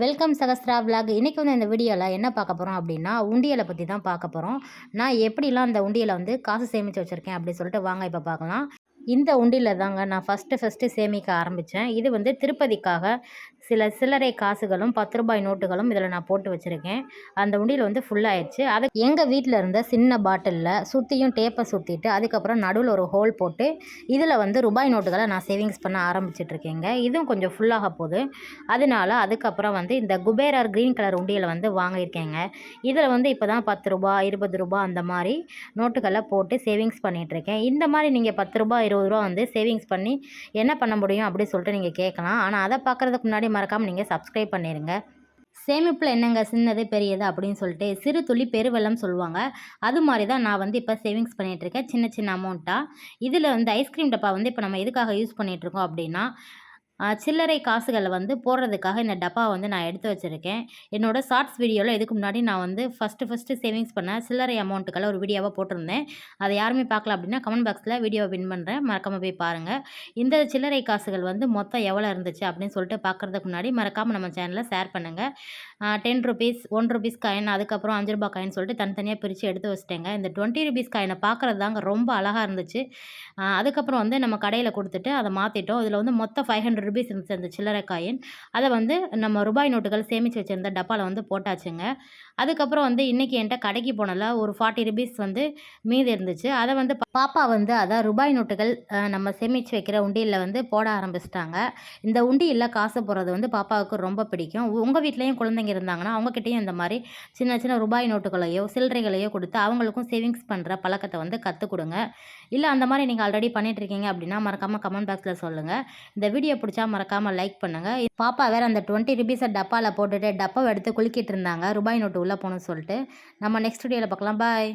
Welcome Sahasra vlog இன்றைக்கி வந்து இந்த வீடியோவில் என்ன பார்க்க போகிறோம் அப்படின்னா உண்டியலை பற்றி தான் பார்க்க போகிறோம் நான் எப்படிலாம் அந்த உண்டியலை வந்து காசு சேமித்து வச்சுருக்கேன் அப்படி சொல்லிட்டு வாங்க இப்போ பார்க்கலாம். இந்த உண்டியில் தாங்க நான் ஃபஸ்ட்டு ஃபஸ்ட்டு சேமிக்க ஆரம்பித்தேன் இது வந்து திருப்பதிக்காக சில சில்லறை காசுகளும் பத்து ரூபாய் நோட்டுகளும் இதில் நான் போட்டு வச்சுருக்கேன். அந்த உண்டியில் வந்து ஃபுல்லாகிடுச்சு அது எங்கள் வீட்டில் இருந்த சின்ன பாட்டிலில் சுற்றியும் டேப்பை சுற்றிட்டு அதுக்கப்புறம் நடுவில் ஒரு ஹோல் போட்டு இதில் வந்து ரூபாய் நோட்டுகளை நான் சேவிங்ஸ் பண்ண ஆரம்பிச்சிட்ருக்கேங்க. இதுவும் கொஞ்சம் ஃபுல்லாக போகுது அதனால அதுக்கப்புறம் வந்து இந்த குபேரர் க்ரீன் கலர் உண்டியலை வந்து வாங்கியிருக்கேங்க. இதில் வந்து இப்போ தான் பத்து ரூபா இருபது ரூபா அந்த மாதிரி நோட்டுகளை போட்டு சேவிங்ஸ் பண்ணிகிட்ருக்கேன் இந்த மாதிரி நீங்கள் பத்து ரூபாய் இருபது ரூபா வந்து சேவிங்ஸ் பண்ணி என்ன பண்ண முடியும் அப்படின்னு சொல்லிட்டு நீங்கள் கேட்கலாம். ஆனால் அதை பார்க்குறதுக்கு முன்னாடி மறக்காமல் நீங்கள் சப்ஸ்கிரைப் பண்ணிடுங்க சேமிப்பில் என்னங்க சின்னது பெரியது அப்படின்னு சொல்லிட்டு சிறு துளி பெருவெள்ளம் சொல்லுவாங்க. அது மாதிரி தான் நான் வந்து இப்போ சேவிங்ஸ் பண்ணிகிட்ருக்கேன் சின்ன சின்ன அமௌண்ட்டாக இதில் வந்து ஐஸ்கிரீம் டப்பா வந்து இப்போ நம்ம எதுக்காக யூஸ் பண்ணிகிட்ருக்கோம் அப்படின்னா சில்லறை காசுகளை வந்து போடுறதுக்காக இந்த டப்பா வந்து நான் எடுத்து வச்சுருக்கேன். என்னோட ஷார்ட்ஸ் வீடியோவில் இதுக்கு முன்னாடி நான் வந்து ஃபஸ்ட்டு ஃபஸ்ட்டு சேவிங்ஸ் பண்ண சில்லறை அமௌண்ட்டுக்கெல்லாம் ஒரு வீடியோவாக போட்டிருந்தேன். அதை யாருமே பார்க்கல அப்படின்னா கமெண்ட் பாக்ஸில் வீடியோவை வின் பண்ணுறேன் மறக்காமல் போய் பாருங்கள் இந்த சில்லறை காசுகள் வந்து மொத்தம் எவ்வளோ இருந்துச்சு அப்படின்னு சொல்லிட்டு பார்க்குறதுக்கு முன்னாடி மறக்காமல் நம்ம சேனலில் ஷேர் பண்ணுங்கள் ten rupees one rupees coin அதுக்கப்புறம் அஞ்சு ரூபாய் காயின் சொல்லிட்டு தனித்தனியாக பிரித்து எடுத்து வச்சிட்டேங்க. இந்த டுவெண்ட்டி ருபீஸ் காயினை பார்க்குறது தாங்க ரொம்ப அழகாக இருந்துச்சு. அதுக்கப்புறம் வந்து நம்ம கடையில் கொடுத்துட்டு அதை மாற்றிட்டோம் இதில் வந்து மொத்தம் ஃபைவ் ஹண்ட்ரட் ருபீஸ் இருந்துச்சு அந்த சில்லறை காயின். அதை வந்து நம்ம ரூபாய் நோட்டுகள் சேமித்து வச்சுருந்த டப்பாவில் வந்து போட்டாச்சுங்க. அதுக்கப்புறம் வந்து இன்றைக்கி என்கிட்ட கடைக்கு போனல ஒரு ஃபார்ட்டி ருபீஸ் வந்து மீதி இருந்துச்சு. அதை வந்து பாப்பா வந்து அதான் ரூபாய் நோட்டுகள் நம்ம சேமித்து வைக்கிற உண்டியலில் வந்து போட ஆரம்பிச்சிட்டாங்க. இந்த உண்டியில் காசு போடுறது வந்து பாப்பாவுக்கு ரொம்ப பிடிக்கும். உங்கள் வீட்லேயும் குழந்தைங்க இருந்தாங்கன்னா அவங்கக்கிட்டேயும் இந்த மாதிரி சின்ன சின்ன ரூபாய் நோட்டுகளையோ சில்லறைகளையோ கொடுத்து அவங்களுக்கும் சேவிங்ஸ் பண்ணுற பழக்கத்தை வந்து கற்றுக் கொடுங்க. இல்லை அந்த மாதிரி நீங்கள் ஆல்ரெடி இருக்கீங்க அப்படின்னா மறக்காமல் கமெண்ட் பாக்ஸில் சொல்லுங்கள் இந்த வீடியோ பிடிச்சா மறக்காமல் லைக் பண்ணுங்கள் பாப்பா வேறு அந்த டுவெண்ட்டி ருபீஸை டப்பாவில் போட்டுட்டு டப்பாவை எடுத்து குலுக்கிட்டு இருந்தாங்க. ரூபாய் நோட்டு உள்ளே போகணும்னு சொல்லிட்டு. நம்ம நெக்ஸ்ட் வீடியோவில் பார்க்கலாம். பாய்